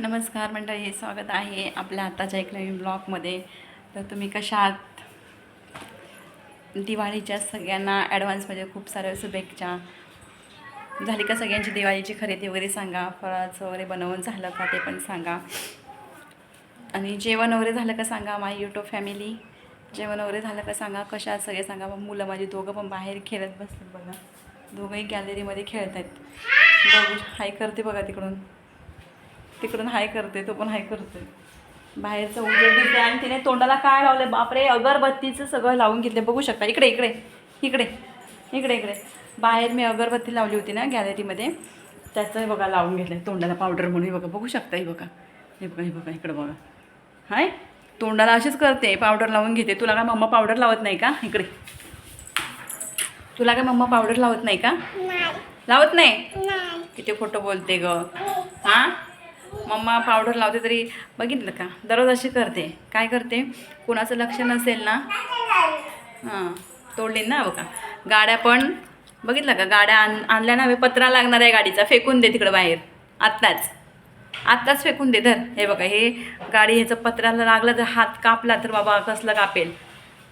नमस्कार मंडळी स्वागत आहे आपल्या आताच्या एक नवीन ब्लॉगमध्ये. तर तुम्ही कशा आहात? दिवाळीच्या सगळ्यांना ॲडव्हान्समध्ये खूप साऱ्या शुभेच्छा. झाली का सगळ्यांची दिवाळीची खरेदी वगैरे सांगा. फळाचं वगैरे बनवून झालं का ते पण सांगा. आणि जेवण वगैरे झालं का सांगा माय युट्यूब फॅमिली जेवण वगैरे झालं का सांगा. कशा सगळे सांगा. मग मुलं माझी दोघं पण बाहेर खेळत बसतात बघा. दोघंही गॅलरीमध्ये खेळत आहेत बघू हाय करते बघा तिकडून. तिकडून हाय करते तो पण हाय करतोय. बाहेरचं उजेड दिसते आणि तिने तोंडाला काय लावलं बापरे अगरबत्तीचं सगळं लावून घेतलं बघू शकता. इकडे इकडे इकडे इकडे इकडे. बाहेर मी अगरबत्ती लावली होती ना गॅलरीमध्ये त्याचं बघा लावून घेतलं तोंडाला पावडर म्हणून बघा. बघू शकता हे बघा. हे बघा हे बघा इकडं बघा. हाय? तोंडाला अशीच करते. पावडर लावून घेते. तुला काय मम्मा पावडर लावत नाही का? इकडे. तुला काय मम्मा पावडर लावत नाही का? लावत नाही? किती खोटं बोलते ग. हां? मम्मा पावडर लावते तरी बघितलं का? दररोज अशी करते. काय करते? कुणाचं लक्ष नसेल ना? हां तोडली ना बघा. गाड्या पण बघितलं का? गाड्या आण आणल्या ना पत्रा लागणार आहे गाडीचा. फेकून दे तिकडं बाहेर. आत्ताच. आत्ताच फेकून दे धर. हे बघा हे गाडी ह्याचं पत्राला लागलं तर हात कापला तर बाबा कसलं कापेल.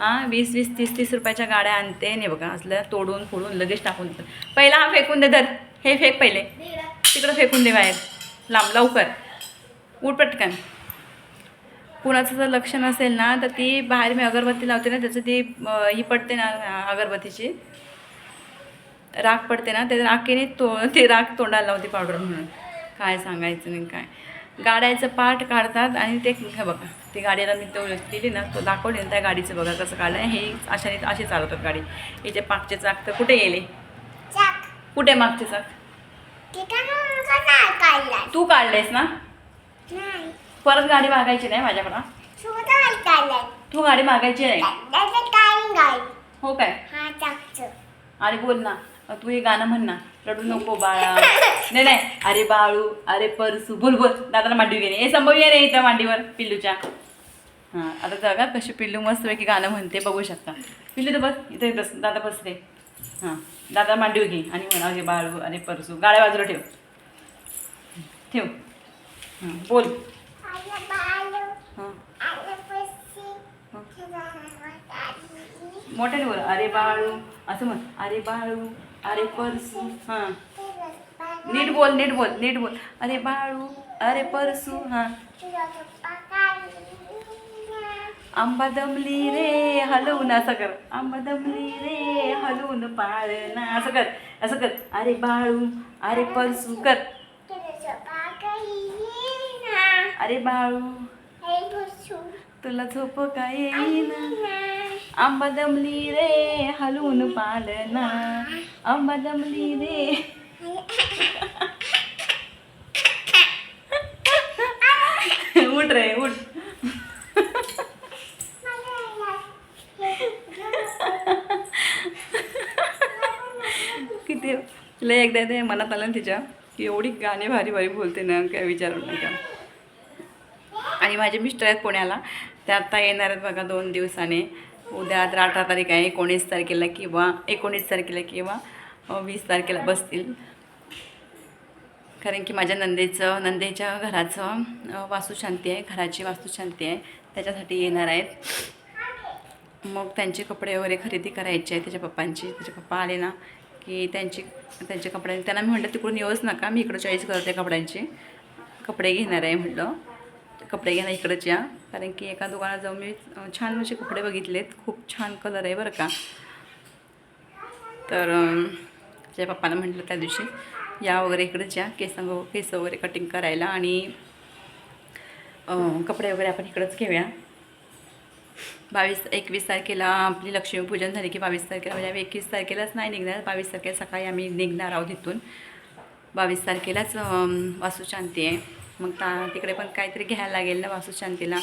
हां वीस वीस तीस तीस रुपयाच्या गाड्या आणते. नाही बघा असल्या तोडून फोडून लगेच टाकून देतात पहिला हा फेकून दे धर. हे फेक पहिले. तिकडं फेकून दे बाहेर. लांब लवकर. उठ पटकन. कुणाचं जर लक्ष नसेल ना तर ती बाहेर मी अगरबत्ती लावते ना त्याचं ती ही पडते ना अगरबत्तीची. राख पडते ना ते राखेने तो ते राख तोंडाला लावते पावडर म्हणून. काय सांगायचं नाही काय. गाड्याचं पार्ट काढतात आणि ते हे बघा ती गाडीला मी तो दिली ना तो दाखवली ना त्या गाडीचं बघा कसं काढलं. हे अशाने अशी चालवतात गाडी. याचे पाकचे चाक तर कुठे गेले? कुठे मागचे चाक? तू काढलेस ना? परत गाडी मागायची नाही माझ्याकडं? तू गाडी मागायची नाही? हो काय? अरे बोल ना. तू हे गाणं म्हण ना. रडू नको बाळा. नाही नाही. अरे बाळू अरे परसू. बोल बोल. दादाला मांडी गेली हे संभव ये रे इथं मांडीवर पिल्लूच्या. हां आता बघा कशी पिल्लू मस्तपैकी गाणं म्हणते बघू शकता. पिल्लू तर बस इथे बस. दादा बस रे. हां. दादा मांडीव घे आणि म्हणा अरे बाळू अरे परसू. गाड्या बाजूला ठेव. ठेव. हां बोल. मोठ्याने बोल. अरे बाळू. असं म्हण. अरे बाळू अरे परसू. हां. नीट बोल नीट बोल नीट बोल. अरे बाळू अरे परसू. हां. आंबा दमली रे हलवून असं कर. आंबा दमली रे हलवून पाळणा असं कर असं कर. अरे बाळू अरे परसू कर. अरे बाळू तुला झोप काय येईन? आंबा दमली रे हलवून पाळणा आंबा दमली रे उठ रे उठ किती तिला एकदा ते मनात आलं ना तिच्या की एवढी गाणी भारी भारी बोलते ना काय विचारू नका. आणि माझे मिस्टर आहेत पुण्याला ते आता येणार आहेत बघा दोन दिवसाने. उद्या तर अठरा तारीख आहे एकोणीस तारखेला किंवा एकोणीस तारखेला किंवा वीस तारखेला बसतील. कारण की माझ्या नंदेचं नंदेच्या घराचं वास्तुशांती आहे घराची वास्तुशांती आहे त्याच्यासाठी येणार आहेत. मग त्यांचे कपडे वगैरे खरेदी करायचे आहे त्याच्या पप्पांची. त्याचे पप्पा आले ना की त्यांची त्यांचे कपडे त्यांना मी म्हटलं तिकडून येऊच नका मी इकडं चॉईस करते कपड्यांची. कपडे घेणार आहे म्हटलं. कपडे घ्यायला इकडंच या. कारण की एका दुकानात जाऊन मी छान असे कपडे बघितलेत. खूप छान कलर आहे बरं का. तर त्याच्या पप्पाला म्हटलं त्या दिवशी या वगैरे इकडंच या केस केस वगैरे कटिंग करायला आणि कपडे वगैरे आपण इकडंच घेऊया. बावीस एकवीस तारखेला आपली लक्ष्मीपूजन झाली की बावीस तारखेला म्हणजे आम्ही एकवीस तारखेलाच नाही निघणार बावीस तारखेला सकाळी आम्ही निघणार आहोत इथून. बावीस तारखेलाच वासुशांती आहे. मग ता तिकडे पण काहीतरी घ्यायला लागेल ना वासुशांतीला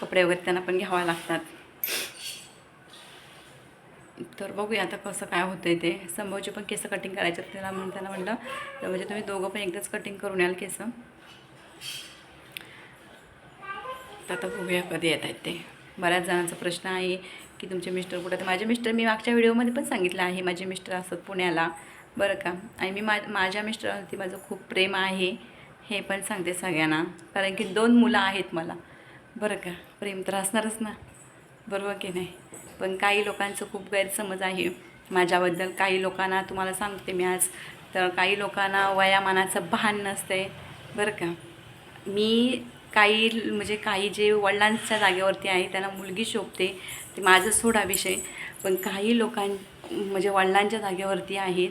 कपडे वगैरे त्यांना पण घ्यावं लागतात. तर बघूया आता कसं काय होतं आहे ते. संभवचे पण केस कटिंग करायचे त्याला म्हणून त्यांना म्हटलं तर म्हणजे तुम्ही दोघं पण एकदाच कटिंग करून याल केस. तर आता बघूया कधी येत आहेत ते. बऱ्याच जणांचा प्रश्न आहे की तुमचे मिस्टर कुठं तर माझे मिस्टर मी मागच्या व्हिडिओमध्ये पण सांगितलं आहे माझे मिस्टर असतात पुण्याला. बरं का? आणि मी मा माझ्या मिस्टरांवरती माझं खूप प्रेम आहे हे पण सांगते सगळ्यांना. कारण की दोन मुलं आहेत मला. बरं का? प्रेम तर असणारच ना. बरोबर की नाही? पण काही लोकांचं खूप गैरसमज आहे माझ्याबद्दल. काही लोकांना तुम्हाला सांगते मी आज. तर काही लोकांना वयामानाचं भान नसते बरं का? मी काही म्हणजे काही जे वडिलांच्या जागेवरती आहे त्यांना मुलगी शोभते ते माझं सोडा विषय पण काही लोकां म्हणजे वडिलांच्या जागेवरती आहेत.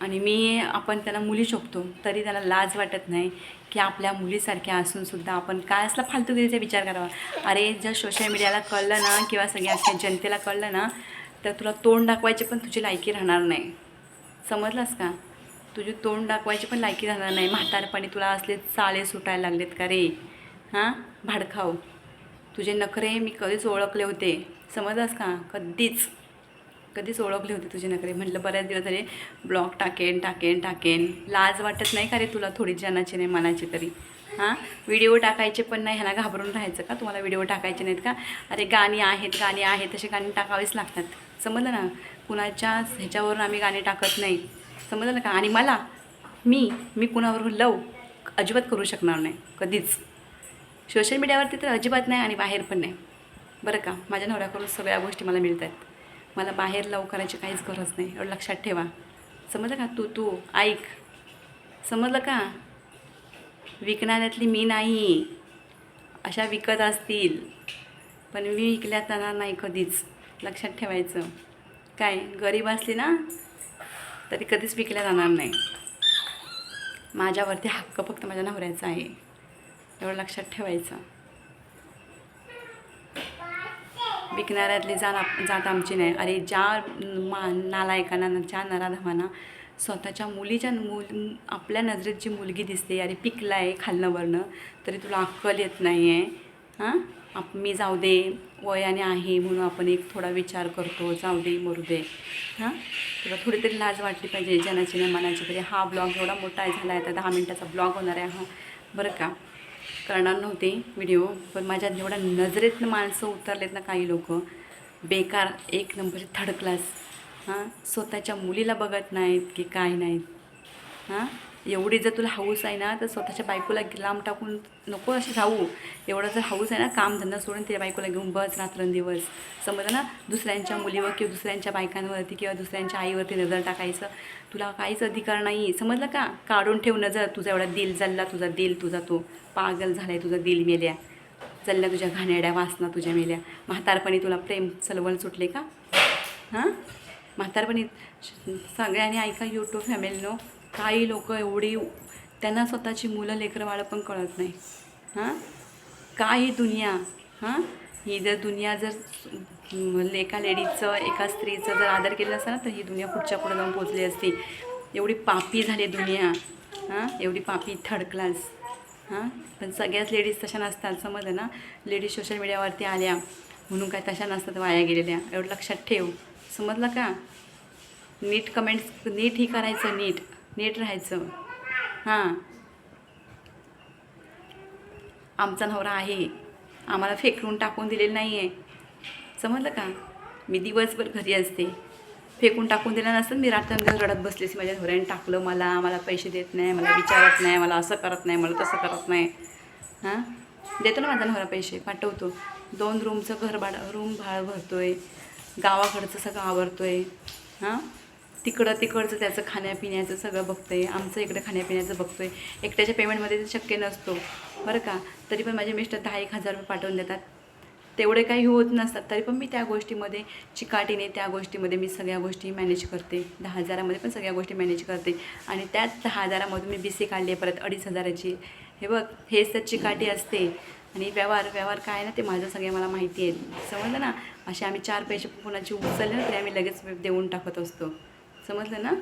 आणि मी आपण त्यांना मुली शोभतो तरी त्याला लाज वाटत नाही की आपल्या मुलीसारख्या असूनसुद्धा आपण काय असला फालतूगिरीचा विचार करावा. अरे जर सोशल मीडियाला कळलं ना किंवा सगळ्या जनतेला कळलं ना तर तुला तोंड दाखवायचे पण तुझी लायकी राहणार नाही. समजलास का? तुझी तोंड दाखवायची पण लायकी राहणार नाही. म्हातारपणी तुला असले चाळे सुटायला लागलेत का रे? हां? भाडखाव तुझे नखरे मी कधीच ओळखले होते. समजलास का? कधीच. कधीच ओळखले होते तुझे नखरे. म्हटलं बऱ्याच दिवस झाले ब्लॉग टाकेन टाकेन टाकेन. लाज वाटत नाही का रे तुला थोडी जनाची नाही मनाची तरी? हां? व्हिडिओ टाकायचे पण नाही ह्याला घाबरून राहायचं का? तुम्हाला व्हिडिओ टाकायचे नाहीत का? अरे गाणी आहेत गाणी आहेत तसे गाणी टाकावीच लागतात. समजलं ना? कुणाच्या ह्याच्यावरून आम्ही गाणी टाकत नाही. समजलं ना का? आणि मला मी मी कुणावरून लव अजिबात करू शकणार नाही कधीच. सोशल मीडियावरती तर अजिबात नाही आणि बाहेर पण नाही. बरं का? माझ्या नवऱ्याकडून सगळ्या गोष्टी मला मिळत आहेत मला बाहेर लव करायची काहीच गरज नाही. एवढं लक्षात ठेवा. समजलं का? तू तू ऐक. समजलं का? विकणाऱ्यातली मी नाही. अशा विकत असतील. पण मी विकल्या जाणार नाही कधीच. लक्षात ठेवायचं. काय? गरीब असली ना तरी कधीच विकल्या जाणार नाही. माझ्यावरती हक्क फक्त माझ्या नवऱ्याचा आहे. एवढं लक्षात ठेवायचं. विकणाऱ्यातली जात जात आमची नाही. अरे ज्या मा नालायकांना ज्या नराधमांना स्वतःच्या मुलीच्या मुल आपल्या नजरेत जी मुलगी दिसते अरे पिकला आहे खालनं वरनं तरी तुला अक्कल येत नाही आहे हां? आप मी जाऊ दे वयाने आहे म्हणून आपण एक थोडा विचार करतो जाऊ दे मरू दे. हां? तुला थोडी तरी लाज वाटली पाहिजे जनाची नाही मनाची. तरी हा ब्लॉग एवढा मोठा आहे झाला आहे तर दहा मिनटाचा ब्लॉग होणार आहे हा. बरं का? करणार नव्हते व्हिडिओ पण माझ्या जेवढ्या नजरेतनं माणसं उतरलेत ना काही लोक. बेकार एक नंबर थर्ड क्लास. हां? स्वतःच्या मुलीला बघत नाहीत की काय नाहीत. हां? एवढी जर तुला हाऊस आहे ना तर स्वतःच्या बायकोला लांब टाकून नको अशी राहू. एवढं जर हाऊस आहे ना कामधंदा सोडून त्या बायकोला घेऊन बस रात्रंदिवस. समजलं ना दुसऱ्यांच्या मुलीवर किंवा दुसऱ्यांच्या बायकांवरती किंवा दुसऱ्यांच्या आईवरती नजर टाकायचं. तुला काहीच अधिकार नाही. समजलं का? काढून ठेव नजर. तुझा एवढा दिल जल्ला तुझा दिल तुझा तो पागल झाला आहे तुझा दिल मेल्या. चलल्या तुझ्या घाणेड्या वासना तुझ्या मेल्या. म्हातारपणी तुला प्रेम चलवण सुटले का? हां? म्हातारपणी सगळ्यांनी ऐका यूट्यूब फॅमिलीनो काही लोक एवढी त्यांना स्वतःची मुलं लेकरं बाळं पण कळत नाही. हां? काही दुनिया? हां? ही जर दुनिया जर एका लेडीचं एका स्त्रीचं जर आदर केला असता ना तर ही दुनिया पुढच्या पुढे जाऊन पोचली असती. एवढी पापी झाली दुनिया. हां? एवढी पापी थर्ड क्लास हां? पण सगळ्याच लेडीज तशा नसतात. समजलं ना? लेडीज सोशल मीडियावरती आल्या म्हणून काय तशा नसतात वाया गेलेल्या. एवढं लक्षात ठेव. समजलं का? नीट कमेंट्स नीट ही करायचं नीट. नीट राहायचं. हां. आमचा नवरा आहे. आम्हाला फेकून टाकून दिलेलं नाही आहे समजलं का? मी दिवसभर घरी असते. फेकून टाकून दिलं नसतं मी रात्रंदिवस रडत बसलीस माझ्या नवऱ्याने टाकलं मला मला पैसे देत नाही मला विचारत नाही मला असं करत नाही मला तसं करत नाही. हां? देतो ना माझा नवरा पैसे पाठवतो. दोन रूमचं घर भाडं रूम भाडं आहे गावाकडचं सगळं आवरतो आहे हां? तिकडं तिकडचं त्याचं खाण्यापिण्याचं सगळं बघतोय. आमचं इकडं खाण्यापिण्याचं बघतो आहे एकट्याच्या पेमेंटमध्ये ते शक्य नसतो. बरं का? तरी पण माझे मिस्टर दहा एक हजार रुपये पाठवून देतात. तेवढे काही होत नसतात. तरी पण मी त्या गोष्टीमध्ये चिकाटीने त्या गोष्टीमध्ये मी सगळ्या गोष्टी मॅनेज करते. दहा हजारामध्ये पण सगळ्या गोष्टी मॅनेज करते. आणि त्याच दहा हजारामधून मी बी सी काढली आहे परत अडीच हजाराची. हे बघ हेच तर चिकाटी असते. आणि व्यवहार व्यवहार काय ना ते माझं सगळे मला माहिती आहे. समजलं ना? असे आम्ही चार पैसे कोणाची उचलले ना तरी आम्ही लगेच देऊन टाकत असतो. समजलं ना?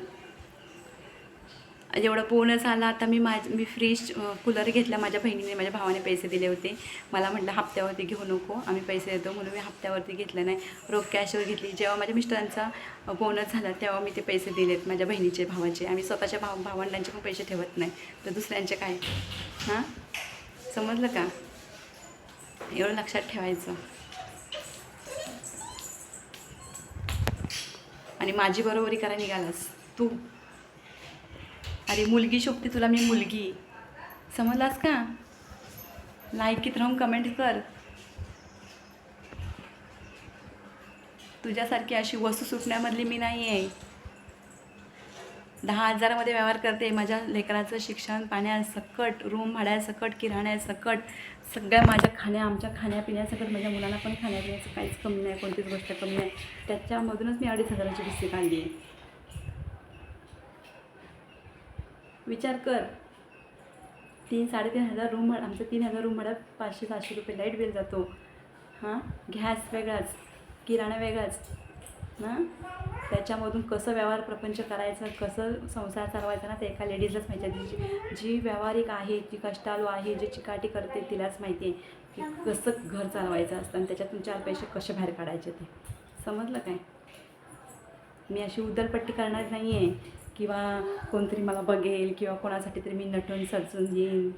जेवढं बोनस आला आता मी माझ मी फ्रीज कूलर घेतला माझ्या बहिणीने माझ्या भावाने पैसे दिले होते. मला म्हटलं हप्त्यावरती घेऊ नको आम्ही पैसे देतो म्हणून मी हप्त्यावरती घेतलं नाही. रोख कॅशवर घेतली. जेव्हा माझ्या मिस्टरांचा बोनस झाला तेव्हा मी ते पैसे दिलेत माझ्या बहिणीचे भावाचे. आम्ही स्वतःच्या भाव भावंडांचे पण पैसे ठेवत नाही. तर दुसऱ्यांचे काय? हां? समजलं का? एवढं लक्षात ठेवायचं. आणि माझी बरोबरी करा निघालास. तू. अरे मुलगी शोभते तुला मी मुलगी. समजलास का? लाईकीत राहून कमेंट कर. तुझ्यासारखी अशी वस्तू सुटण्यामधली मी नाही आहे दहा हजारामध्ये व्यवहार करते. माझ्या लेकराचं शिक्षण पाण्यासकट रूम भाड्यासकट किराण्यासकट सगळ्या माझ्या खाण्या आमच्या खाण्यापिण्यासकट माझ्या मुलाला पण खाण्यापिण्याचं काहीच कमी नाही कोणतीच गोष्ट कमी नाही. त्याच्यामधूनच मी अडीच हजाराची किस्ती काढली आहे विचार कर. तीन साडेतीन हजार रूम भाडं आमचं तीन हजार रूम म्हणा पाचशे सहाशे रुपये लाइट बिल जातो. हां? गॅस वेगळाच किराणा वेगळाच. हां? त्याच्यामधून कसं व्यवहार प्रपंच करायचं कसं संसार चालवायचा ना ते एका लेडीजलाच माहिती आहे. जी जी व्यावहारिक आहे जी कष्टालू आहे जी चिकाटी करते तिलाच माहिती आहे की कसं घर चालवायचं असतं आणि त्याच्यातून चार पैसे कसे बाहेर काढायचे ते. समजलं काय? मी अशी उदलपट्टी करणार नाही आहे किंवा कोणतरी मला बघेल किंवा कोणासाठी तरी मी नटून सजून येईन.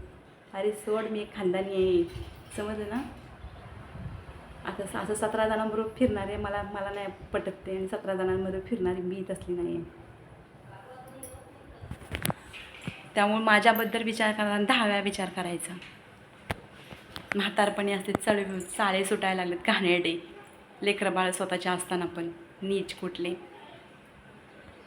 अरे सोड मी एक खानदानी आहे. समजलं ना? आता स- असं सतरा जणांबरोबर फिरणारे मला मला नाही पटत ते. आणि सतरा जणांमध्ये फिरणारी मी तसली नाही आहे. त्यामुळे माझ्याबद्दल विचार करताना दहा वेळा विचार करायचा. म्हातारपणी असते चळवळ चाळे सुटायला लागलेत घाणेरडे. लेकरं बाळ स्वतःचे असताना पण. नीच कुठले?